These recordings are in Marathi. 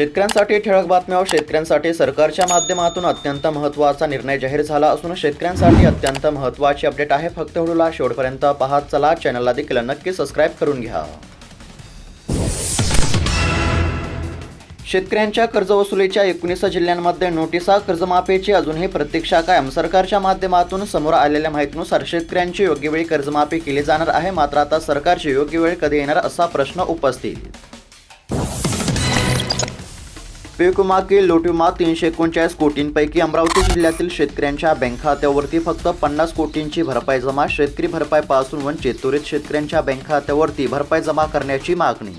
शेतकऱ्यांसाठी ठळक बातम्या शेतकऱ्यांसाठी सरकारच्या माध्यमातून अत्यंत महत्त्वाचा निर्णय जाहीर झाला असून शेतकऱ्यांसाठी अत्यंत महत्त्वाची अपडेट आहे. फक्त व्हिडिओला शेवटपर्यंत पाहत चला. चॅनलला देखील नक्की सबस्क्राईब करून घ्या. शेतकऱ्यांच्या कर्जवसुलीच्या एकोणीस जिल्ह्यांमध्ये नोटिसा कर्जमाफीची अजूनही प्रतीक्षा कायम. सरकारच्या माध्यमातून समोर आलेल्या माहितीनुसार शेतकऱ्यांची योग्य वेळी कर्जमाफी केली जाणार आहे. मात्र आता सरकारची योग्य वेळ कधी येणार असा प्रश्न उपस्थित पीक विमा की तीनशे एकोणचाळीस कोटींपैकी अमरावती जिल्ह्यातील शेतकऱ्यांच्या बँक खात्यावरती फक्त पन्नास कोटींची भरपाई जमा शेतकरी भरपाईपासून वंचित त्वरित शेतकऱ्यांच्या बँक खात्यावरती भरपाई जमा करण्याची मागणी.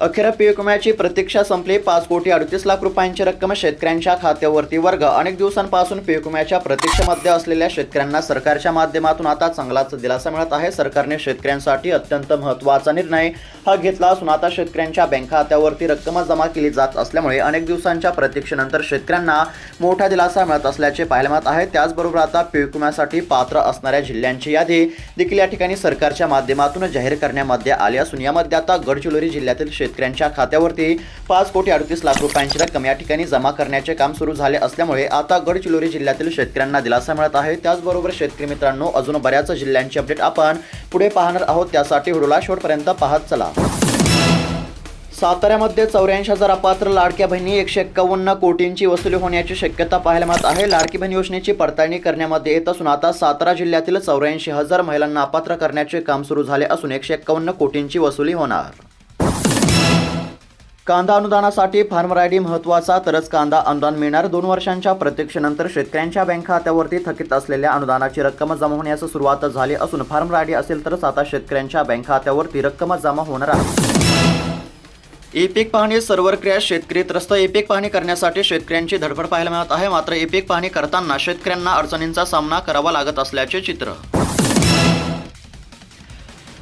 अखेर पीक विम्याची प्रतीक्षा संपली. पाच कोटी अडतीस लाख रुपयांची रक्कम शेतकऱ्यांच्या खात्यावरती वर्ग. अनेक दिवसांपासून पीक विम्याच्या प्रतीक्षेमध्ये असलेल्या शेतकऱ्यांना सरकारच्या माध्यमातून आता चांगलाच दिलासा मिळत आहे. सरकारने शेतकऱ्यांसाठी अत्यंत महत्त्वाचा निर्णय हा घेतला असून आता शेतकऱ्यांच्या बँक खात्यावरती रक्कम जमा केली जात असल्यामुळे अनेक दिवसांच्या प्रतीक्षेनंतर शेतकऱ्यांना मोठा दिलासा मिळत असल्याचे पाहायला मिळत आहे. त्याचबरोबर आता पीक विम्यासाठी पात्र असणाऱ्या जिल्ह्यांची यादी देखील या ठिकाणी सरकारच्या माध्यमातून जाहीर करण्यामध्ये आली असून यामध्ये आता गडचिरोली जिल्ह्यातील शेतकऱ्यांच्या खात्यावरती पाच कोटी अडतीस लाख रुपयांची रक्कम या ठिकाणी जमा करण्याचे काम सुरू झाले असल्यामुळे आता गडचिरोली जिल्ह्यातील शेतकऱ्यांना दिलासा मिळत आहे. त्याचबरोबर शेतकरी मित्रांनो अजून बऱ्याच जिल्ह्यांची अपडेट आपण पुढे पाहणार आहोत. त्यासाठी व्हिडिओला शेवटपर्यंत पाहत चला. साताऱ्यामध्ये चौऱ्याऐंशी हजार अपात्र लाडक्या बहिणी एकशे एक्कावन्न कोटींची वसुली होण्याची शक्यता पाहायला मिळत आहे. लाडकी बहीण योजनेची पडताळणी करण्यामध्ये येत असून आता सातारा जिल्ह्यातील चौऱ्याऐंशी हजार महिलांना अपात्र करण्याचे काम सुरू झाले असून एकशे एक्कावन्न कोटींची वसुली होणार. कांदा अनुदानासाठी फार्मर आय डी महत्त्वाचा तरच कांदा अनुदान मिळणार. दोन वर्षांच्या प्रत्यक्षेनंतर शेतकऱ्यांच्या बँक खात्यावरती थकीत असलेल्या अनुदानाची रक्कम जमा होण्यास सुरुवात झाली असून फार्मर आय डी असेल तरच आता शेतकऱ्यांच्या बँक खात्यावरती रक्कम जमा होणार आहे. ई पीक पाहणी सर्व्हर क्रॅश शेतकरी त्रस्त. एपिक पाहणी करण्यासाठी शेतकऱ्यांची धडपड पाहायला मिळत आहे. मात्र एपिक पाहणी करताना शेतकऱ्यांना अडचणींचा सामना करावा लागत असल्याचे चित्र.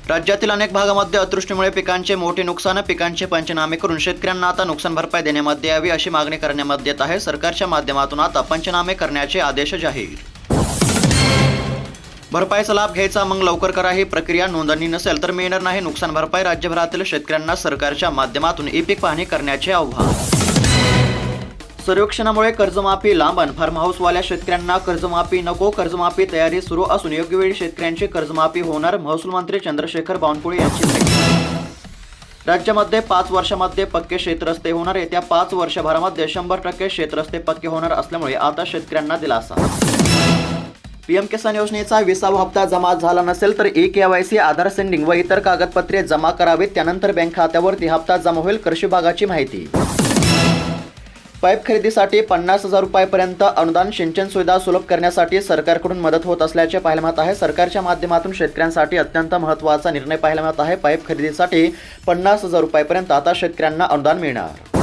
राज्यातील अनेक भागामध्ये अतिवृष्टीमुळे पिकांचे मोठे नुकसान पिकांचे पंचनामे करून शेतकऱ्यांना आता नुकसान भरपाई देण्यामध्ये यावी अशी मागणी करण्यामध्ये येत आहे. सरकारच्या माध्यमातून आता पंचनामे करण्याचे आदेश जाहीर. भरपाईचा लाभ घ्यायचा मग लवकर करा ही प्रक्रिया नोंदणी नसेल तर मिळणार नाही. नुकसान भरपाई राज्यभरातील शेतकऱ्यांना सरकारच्या माध्यमातून ई पीक पाहणी करण्याचे आव्हान. सर्वेक्षणामुळे कर्जमाफी लांबण. फार्म हाऊसवाल्या शेतकऱ्यांना कर्जमाफी नको कर्जमाफी तयारी सुरू असून योग्य वेळी शेतकऱ्यांची कर्जमाफी होणार महसूल मंत्री चंद्रशेखर बावनकुळे यांची राज्यामध्ये पाच वर्षामध्ये पक्के शेतरस्ते होणार येत्या पाच वर्षभरामध्ये शंभर टक्के शेतरस्ते पक्के होणार असल्यामुळे आता शेतकऱ्यांना दिलासा. पीएम किसान योजनेचा विसावा हप्ता जमा झाला नसेल तर ई सी आधार सेंडिंग व इतर कागदपत्रे जमा करावीत. त्यानंतर बँक खात्यावरती हप्ता जमा होईल कृषी विभागाची माहिती. पाईप खरेदीसाठी पन्नास हजार रुपयापर्यंत अनुदान सिंचन सुविधा सुलभ करण्यासाठी सरकारकडून मदत होत असल्याचे पाहायला मिळत आहे. सरकारच्या माध्यमातून शेतकऱ्यांसाठी अत्यंत महत्त्वाचा निर्णय पाहायला मिळत आहे. पाईप खरेदीसाठी पन्नास हजार रुपयापर्यंत आता शेतकऱ्यांना अनुदान मिळणार.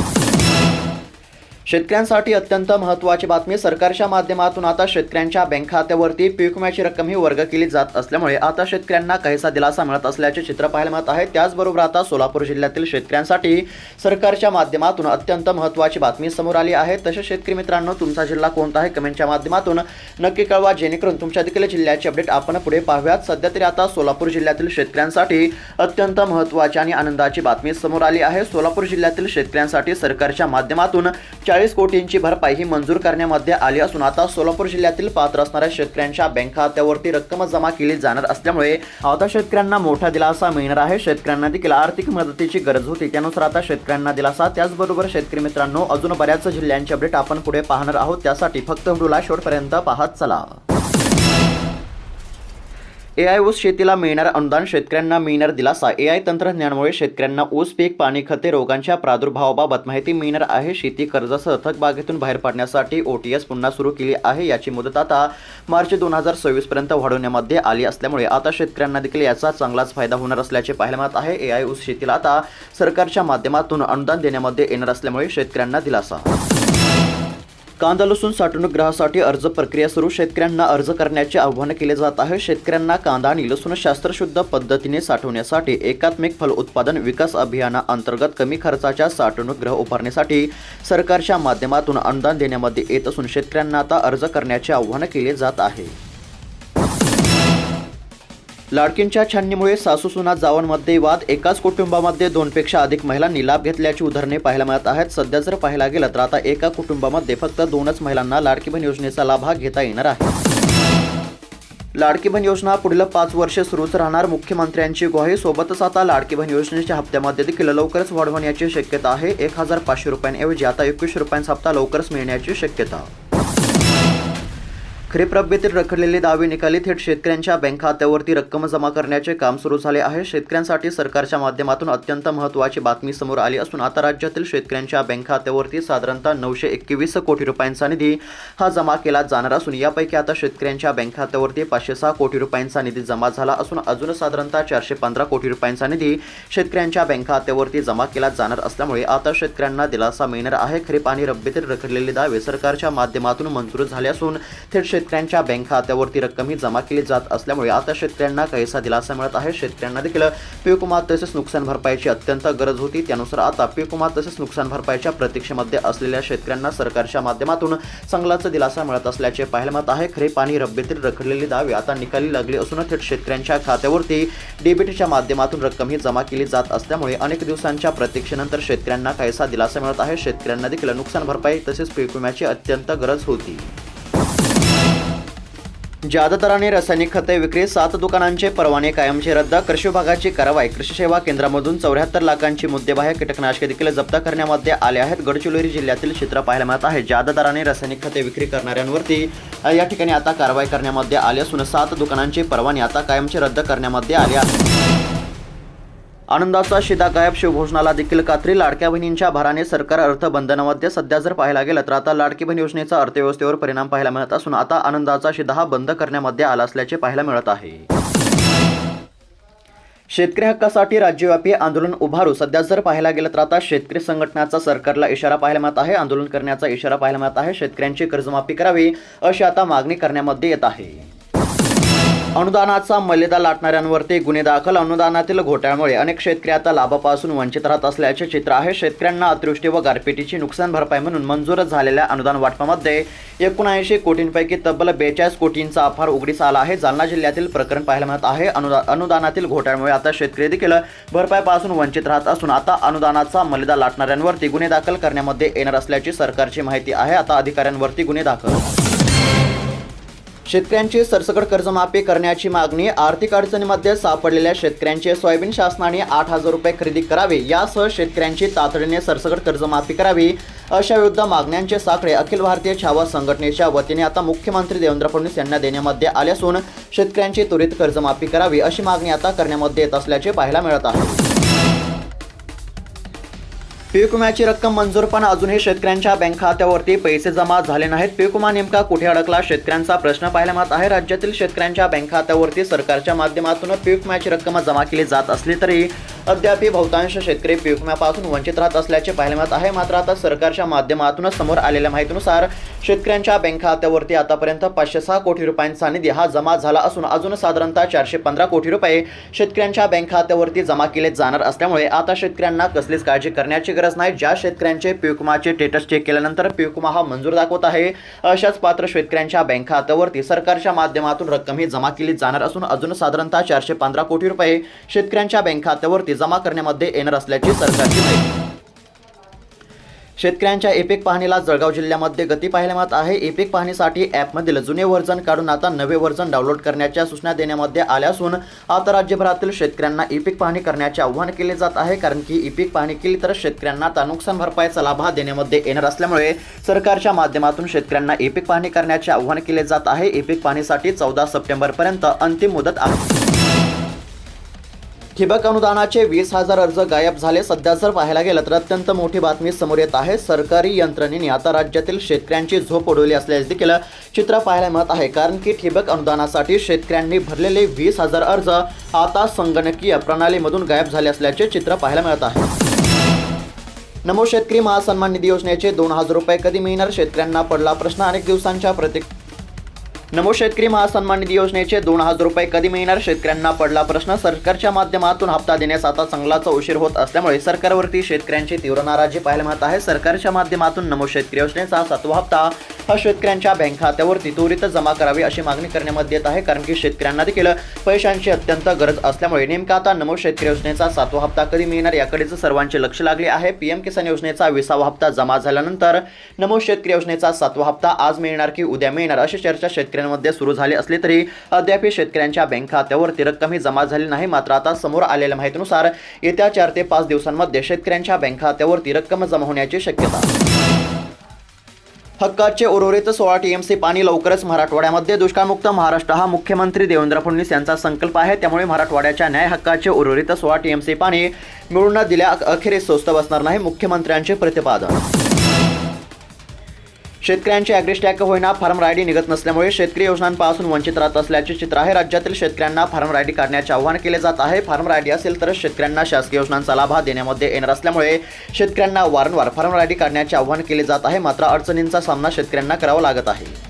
शेतकऱ्यांसाठी अत्यंत महत्त्वाची बातमी. सरकारच्या माध्यमातून आता शेतकऱ्यांच्या बँक खात्यावरती पीक विम्याची रक्कम ही वर्ग केली जात असल्यामुळे आता शेतकऱ्यांना काहीसा दिलासा मिळत असल्याचे चित्र पाहायला मिळत आहे. त्याचबरोबर आता सोलापूर जिल्ह्यातील शेतकऱ्यांसाठी सरकारच्या माध्यमातून अत्यंत महत्त्वाची बातमी समोर आली आहे. तसेच शेतकरी मित्रांनो तुमचा जिल्हा कोणता आहे? कमेंटच्या माध्यमातून नक्की कळवा. जेणेकरून तुमच्या देखील जिल्ह्याची अपडेट आपण पुढे पाहूयात. सध्या तरी आता सोलापूर जिल्ह्यातील शेतकऱ्यांसाठी अत्यंत महत्त्वाची आणि आनंदाची बातमी समोर आली आहे. सोलापूर जिल्ह्यातील शेतकऱ्यांसाठी सरकारच्या माध्यमातून चाळीस कोटींची भरपाई ही मंजूर करण्यामध्ये आली असून आता सोलापूर जिल्ह्यातील पात्र असणाऱ्या शेतकऱ्यांच्या बँक खात्यावरती रक्कम जमा केली जाणार असल्यामुळे आता शेतकऱ्यांना मोठा दिलासा मिळणार आहे. शेतकऱ्यांना देखील आर्थिक मदतीची गरज होती. त्यानुसार आता शेतकऱ्यांना दिलासा त्याचबरोबर शेतकरी मित्रांनो अजून बऱ्याच जिल्ह्यांचे अपडेट आपण पुढे पाहणार आहोत. त्यासाठी फक्त व्हिडिओला शेवटपर्यंत पाहत चला. ए आय ऊस शेतीला मिळणार अनुदान शेतकऱ्यांना मिळणार दिलासा. ए आय तंत्रज्ञानामुळे शेतकऱ्यांना ऊस पीक पाणी खते रोगांच्या प्रादुर्भावाबाबत माहिती मिळणार आहे. शेती कर्जासह थकबागेतून बाहेर पडण्यासाठी ओ टी एस पुन्हा सुरू केली आहे. याची मुदत आता मार्च दोन हजार सव्वीस पर्यंत वाढवण्यामध्ये आली असल्यामुळे आता शेतकऱ्यांना देखील याचा चांगलाच फायदा होणार असल्याचे पाहायला मिळत आहे. ए आय ऊस शेतीला आता सरकारच्या माध्यमातून अनुदान देण्यामध्ये येणार असल्यामुळे शेतकऱ्यांना दिलासा. कांदा लसूण साठवणूक ग्रहासाठी अर्ज प्रक्रिया सुरू. शेतकऱ्यांना अर्ज करण्याचे आवाहन केले जात आहे. शेतकऱ्यांना कांदा आणि लसूण शास्त्रशुद्ध पद्धतीने साठवण्यासाठी एकात्मिक फल उत्पादन विकास अभियानाअंतर्गत कमी खर्चाच्या साठवणूक ग्रह उभारण्यासाठी सरकारच्या माध्यमातून अनुदान देण्यामध्ये येत असून शेतकऱ्यांना आता अर्ज करण्याचे आवाहन केले जात आहे. लाडकींच्या छाननीमुळे सासू सुना जावांमध्ये वाद एकाच कुटुंबामध्ये दोनपेक्षा अधिक महिलांनी लाभ घेतल्याची उदाहरणे पाहायला मिळत आहेत. सध्या जर पाहायला गेलं तर आता एका कुटुंबामध्ये फक्त दोनच महिलांना लाडकी बहीण योजनेचा लाभ हा घेता येणार आहे. लाडकी बहीण योजना पुढील पाच वर्ष सुरूच राहणार. मुख्यमंत्र्यांची ग्वाही सोबतच आता लाडकी बहीण योजनेच्या हप्त्यामध्ये देखील लवकरच वाढवण्याची शक्यता आहे. एक हजार पाचशे रुपयांऐवजी आता एकवीसशे रुपयांचा हप्ता लवकरच मिळण्याची शक्यता. खरीप रब्बीतील रखडलेले दावे निकाली थेट शेतकऱ्यांच्या बँक खात्यावरती रक्कम जमा करण्याचे काम सुरू झाले आहे. शेतकऱ्यांसाठी सरकारच्या माध्यमातून अत्यंत महत्त्वाची बातमी समोर आली असून आता राज्यातील शेतकऱ्यांच्या बँक खात्यावरती साधारणतः नऊशे एकवीस कोटी रुपयांचा निधी हा जमा केला जाणार असून यापैकी आता शेतकऱ्यांच्या बँक खात्यावरती पाचशे सहा कोटी रुपयांचा निधी जमा झाला असून अजून साधारणतः चारशे पंधरा कोटी रुपयांचा निधी शेतकऱ्यांच्या बँक खात्यावरती जमा केला जाणार असल्यामुळे आता शेतकऱ्यांना दिलासा मिळणार आहे. खरीप आणि रब्बीतील रखडलेले दावे सरकारच्या माध्यमातून मंजूर झाले असून थेट शेतकऱ्यांच्या बँक खात्यावरती रक्कम ही जमा केली जात असल्यामुळे आता शेतकऱ्यांना काहीसा दिलासा मिळत आहे. शेतकऱ्यांना देखील पीक विमा तसेच नुकसान भरपाईची अत्यंत गरज होती. त्यानुसार आता पीक विमा तसेच नुकसान भरपाईच्या प्रतीक्षेमध्ये असलेल्या शेतकऱ्यांना सरकारच्या माध्यमातून चांगलाच दिलासा मिळत असल्याचे पाहायला मिळत आहे. खरीप आणि रब्बीतील रखडलेली दावे आता निकाली लागली असून थेट शेतकऱ्यांच्या खात्यावरती डीबीटीच्या माध्यमातून रक्कम ही जमा केली जात असल्यामुळे अनेक दिवसांच्या प्रतीक्षेनंतर शेतकऱ्यांना काहीसा दिलासा मिळत आहे. शेतकऱ्यांना देखील नुकसान भरपाई तसेच पीक विम्याची अत्यंत गरज होती. ज्यादातराने दराने रासायनिक खते विक्री सात दुकानांचे परवाने कायमचे रद्द कृषी विभागाची कारवाई कृषी सेवा केंद्रामधून चौऱ्याहत्तर लाखांची मुद्देबाह्य कीटकनाशके देखील जप्त करण्यामध्ये आले आहेत. गडचिरोली जिल्ह्यातील चित्र पाहायला मिळत आहे. ज्यादातराने दराने रासायनिक खते विक्री करणाऱ्यांवरती या ठिकाणी आता कारवाई करण्यामध्ये आली असून सात दुकानांचे परवाने आता कायमचे रद्द करण्यामध्ये आले आहेत. आनंदाचा शिदा गायब शिवभोजनाला देखील कात्री. लाडक्या बहिणींच्या भाराने सरकार अर्थबंधनामध्ये सध्या जर पाहायला गेलं तर आता लाडकी बहीण योजनेचा अर्थव्यवस्थेवर परिणाम पाहायला मिळत असून आता आनंदाचा शिदा हा बंद करण्यामध्ये आला असल्याचे पाहायला मिळत आहे. शेतकरी हक्कासाठी राज्यव्यापी आंदोलन उभारू. सध्या जर पाहायला गेलं तर आता शेतकरी संघटनाचा सरकारला इशारा पाहायला मिळत आहे. आंदोलन करण्याचा इशारा पाहायला मिळत आहे. शेतकऱ्यांची कर्जमाफी करावी अशी आता मागणी करण्यामध्ये येत आहे. अनुदानाचा मल्यदा लाटणाऱ्यांवरती गुन्हे दाखल अनुदानातील घोटाळ्यामुळे अनेक शेतकरी आता लाभापासून वंचित राहत असल्याचे चित्र आहे. शेतकऱ्यांना अतिवृष्टी व गारपिटीची नुकसान भरपाई म्हणून मंजूर झालेल्या अनुदान वाटपामध्ये एकोणऐंशी कोटींपैकी तब्बल बेचाळीस कोटींचा अफार उघडीस आला आहे. जालना जिल्ह्यातील प्रकरण पाहायला मिळत आहे. अनुदा अनुदानातील घोटाळ्यामुळे आता शेतकरी देखील भरपाईपासून वंचित राहत असून आता अनुदानाचा मर्यादा लाटणाऱ्यांवरती गुन्हे दाखल करण्यामध्ये येणार असल्याची सरकारची माहिती आहे. आता अधिकाऱ्यांवरती गुन्हे दाखल शेतकऱ्यांची सरसकट कर्जमाफी करण्याची मागणी आर्थिक अडचणीमध्ये सापडलेल्या शेतकऱ्यांचे सोयाबीन शासनाने आठ हजार रुपये खरेदी करावे यासह शेतकऱ्यांची तातडीने सरसकट कर्जमाफी करावी अशा विरुद्ध मागण्यांचे साखळे अखिल भारतीय छावा संघटनेच्या वतीने आता मुख्यमंत्री देवेंद्र फडणवीस यांना देण्यामध्ये आले असून शेतकऱ्यांची त्वरित कर्जमाफी करावी अशी मागणी आता करण्यामध्ये येत असल्याचे पाहायला मिळत आहे. पीक विम्याची रक्कम मंजूर पण अजूनही शेतकऱ्यांच्या बँक खात्यावरती पैसे जमा झाले नाहीत. पीक विमा नेमका कुठे अडकला? शेतकऱ्यांचा प्रश्न पाहायला मिळत आहे. राज्यातील शेतकऱ्यांच्या बँक खात्यावरती सरकारच्या माध्यमातून पीक विम्याची रक्कम जमा केली जात असली तरी अद्याप बहुतांश शेतकरी पीक विम्यापासून वंचित राहत असल्याचे पाहायला मिळत आहे. मात्र आता सरकारच्या माध्यमातून समोर आलेल्या माहितीनुसार शेतकऱ्यांच्या बँक खात्यावरती आतापर्यंत पाचशे सहा कोटी रुपयांचा निधी हा जमा झाला असून अजून साधारणतः चारशे पंधरा कोटी रुपये शेतकऱ्यांच्या बँक खात्यावरती जमा केले जाणार असल्यामुळे आता शेतकऱ्यांना कसलीच काळजी करण्याची गरज नाही ज्या शेतकऱ्यांचे पीकमाचे स्टेटस चेक केल्यानंतर पीकमा हा मंजूर दाखवत आहे. अशाच पात्र शेतकऱ्यांच्या बँक खात्यावरती सरकारच्या माध्यमातून रक्कम ही जमा केली जाणार असून अजून साधारणतः चारशे पंधरा कोटी रुपये शेतकऱ्यांच्या बँक खात्यावरती जमा करण्यामध्ये येणार असल्याची सरकारची माहिती. शेतकऱ्यांच्या एपेक पाहणीला जळगाव जिल्ह्यामध्ये गती पाहायला मिळत आहे. एपेक पाहणीसाठी ॲपमधील जुने व्हर्जन काढून आता नवे व्हर्जन डाउनलोड करण्याच्या सूचना देण्यामध्ये आल्या असून आता राज्यभरातील शेतकऱ्यांना इपिक पाहणी करण्याचे आव्हान केले जात आहे. कारण की इपिक पाहणी केली तर शेतकऱ्यांना आता नुकसान भरपाईचा लाभ देण्यामध्ये येणार असल्यामुळे सरकारच्या माध्यमातून शेतकऱ्यांना इपिक पाहणी करण्याचे आव्हान केले जात आहे. इपिक पाहणीसाठी चौदा सप्टेंबरपर्यंत अंतिम मुदत आहे. ठिबक अनुदानाचे वीस हजार अर्ज गायब झाले. सध्या जर पाहायला गेलं तर अत्यंत मोठी बातमी समोर येत आहे. सरकारी यंत्रणेने आता राज्यातील शेतकऱ्यांची झोप उडवली असल्याचे देखील चित्र पाहायला मिळत आहे. कारण की ठिबक अनुदानासाठी शेतकऱ्यांनी भरलेले वीस हजार अर्ज आता संगणकीय प्रणालीमधून गायब झाले असल्याचे चित्र पाहायला मिळत आहे. नमो शेतकरी महासन्मान निधी योजनेचे दोन हजार रुपये कधी मिळणार? शेतकऱ्यांना पडला प्रश्न. अनेक दिवसांच्या प्रतीक नमो शेतकरी महासन्मान निधी योजनेचे दोन हजार रुपये कधी मिळणार? शेतकऱ्यांना पडला प्रश्न. सरकारच्या माध्यमातून हप्ता देण्यास आता चांगलाच उशीर होत असल्यामुळे सरकारवरती शेतकऱ्यांची तीव्र नाराजी पाहायला मिळत आहे. सरकारच्या माध्यमातून नमो शेतकरी योजनेचा सातवा हप्ता हा शेतकऱ्यांच्या बँक खात्यावरती त्वरित जमा करावी अशी मागणी करण्यामध्ये येत आहे. कारण की शेतकऱ्यांना देखील पैशांची अत्यंत गरज असल्यामुळे नेमका आता नमो शेतकरी योजनेचा सातवा हप्ता कधी मिळणार याकडेच सर्वांचे लक्ष लागले आहे. पीएम किसान योजनेचा विसावा हप्ता जमा झाल्यानंतर नमो शेतकरी योजनेचा सातवा हप्ता आज मिळणार की उद्या मिळणार? अशी चर्चा शेतकरी शेतकऱ्यांमध्ये सुरू झाले असले तरी अद्याप शेतकऱ्यांच्या बँक खात्यावरती रक्कम ही जमा झाली नाही. मात्र आता समोर आलेल्या माहितीनुसार येत्या चार ते पाच दिवसांमध्ये शेतकऱ्यांच्या बँक खात्यावरती रक्कम जमा होण्याची शक्यता हक्काचे उर्वरित सोळा टीएमसी पाणी लवकरच मराठवाड्यामध्ये दुष्काळमुक्त महाराष्ट्र हा मुख्यमंत्री देवेंद्र फडणवीस यांचा संकल्प आहे. त्यामुळे मराठवाड्याच्या न्याय हक्काचे उर्वरित सोळा टीएमसी पाणी मिळून दिल्या अखेरीस स्वस्त बसणार नाही मुख्यमंत्र्यांचे प्रतिपादन. शेतकऱ्यांची ॲग्रिस्टॅक होईना फार्म रायडी निघत नसल्यामुळे शेतकरी योजनांपासून वंचित राहत असल्याचे चित्र आहे. राज्यातील शेतकऱ्यांना फार्म रायडी काढण्याचे आवाहन केले जात आहे. फार्म रायडी असेल तरच शेतकऱ्यांना शासकीय योजनांचा लाभ देण्यामध्ये येणार असल्यामुळे शेतकऱ्यांना वारंवार फार्म रायडी काढण्याचे आवाहन केले जात आहे. मात्र अडचणींचा सामना शेतकऱ्यांना करावा लागत आहे.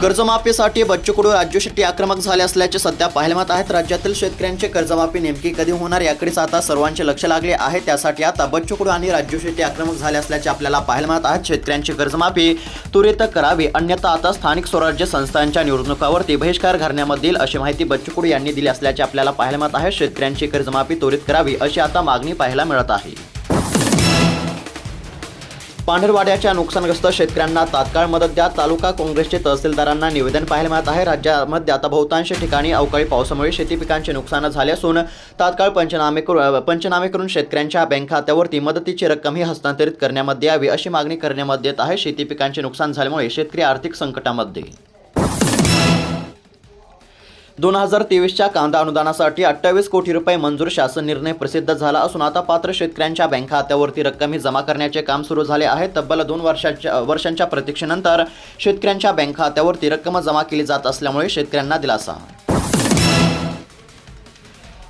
कर्जमाफीसाठी बच्चू कडू राज्य शेट्टी आक्रमक झाले असल्याचे सध्या पाहायला मिळत आहेत. राज्यातील शेतकऱ्यांचे कर्जमाफी नेमकी कधी होणार याकडेच आता सर्वांचे लक्ष लागले आहे. त्यासाठी आता बच्चू कडू आणि राज्य शेट्टी आक्रमक झाले असल्याचे आपल्याला पाहायला मिळत आहेत. शेतकऱ्यांची कर्जमाफी त्वरित करावी अन्यथा आता स्थानिक स्वराज्य संस्थांच्या निवडणुकावरती बहिष्कार घालण्यामध्ये येईल अशी माहिती बच्चू कडू यांनी दिली असल्याचे आपल्याला पाहायला मिळत आहे शेतकऱ्यांची कर्जमाफी त्वरित करावी अशी आता मागणी पाहायला मिळत आहे. पांढरवाड्याच्या नुकसानग्रस्त शेतकऱ्यांना तात्काळ मदत द्या. तालुका काँग्रेसचे तहसीलदारांना निवेदन पाहायला मिळत आहे. राज्यामध्ये आता बहुतांश ठिकाणी अवकाळी पावसामुळे शेती पिकांचे नुकसान झाले असून तात्काळ पंचनामे करू पंचनामे करून शेतकऱ्यांच्या बँक खात्यावरती मदतीची रक्कम ही हस्तांतरित करण्यामध्ये यावी अशी मागणी करण्यामध्ये येत आहे. शेती पिकांचे नुकसान झाल्यामुळे शेतकरी आर्थिक संकटामध्ये दोन हजार तेवीसच्या कांदा अनुदानासाठी अठ्ठावीस कोटी रुपये मंजूर शासन निर्णय प्रसिद्ध झाला असून आता पात्र शेतकऱ्यांच्या बँक खात्यावरती रक्कम ही जमा करण्याचे काम सुरू झाले आहे. तब्बल दोन वर्षाच्या वर्षांच्या प्रतीक्षेनंतर शेतकऱ्यांच्या बँक खात्यावरती रक्कम जमा केली जात असल्यामुळे शेतकऱ्यांना दिलासा.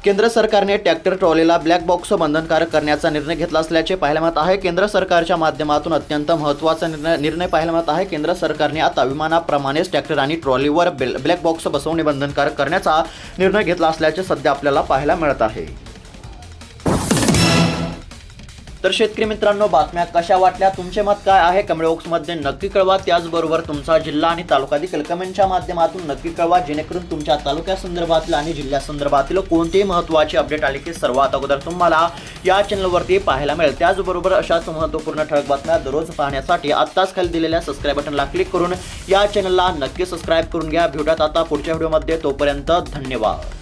केंद्र सरकारने ट्रॅक्टर ट्रॉलीला ब्लॅक बॉक्स बंधनकारक करण्याचा निर्णय घेतला असल्याचे पाहायला मिळत आहे. केंद्र सरकारच्या माध्यमातून अत्यंत महत्त्वाचा निर्णय निर्णय पाहायला मिळत आहे. केंद्र सरकारने आता विमानाप्रमाणेच ट्रॅक्टर आणि ट्रॉलीवर ब्लॅक बॉक्स बसवणे बंधनकारक करण्याचा निर्णय घेतला असल्याचे सध्या आपल्याला पाहायला मिळत आहे. तर शेतकरी मित्रांनो बातम्या कशा वाटल्या तुमचे मत काय आहे? कमेंट बॉक्समध्ये नक्की कळवा. त्याचबरोबर तुमचा जिल्हा आणि तालुका देखील कमेंटच्या माध्यमातून नक्की कळवा जेणेकरून तुमच्या तालुक्यासंदर्भातील आणि जिल्ह्यासंदर्भातील कोणतेही महत्त्वाची अपडेट आली की सर्वात अगोदर तुम्हाला या चॅनलवरती पाहायला मिळेल. त्याचबरोबर अशाच महत्त्वपूर्ण ठळक बातम्या दररोज पाहण्यासाठी आत्ताच खाली दिलेल्या सबस्क्राईब बटनला क्लिक करून या चॅनलला नक्की सबस्क्राईब करून घ्या. भेटूयात आता पुढच्या व्हिडिओमध्ये तोपर्यंत धन्यवाद.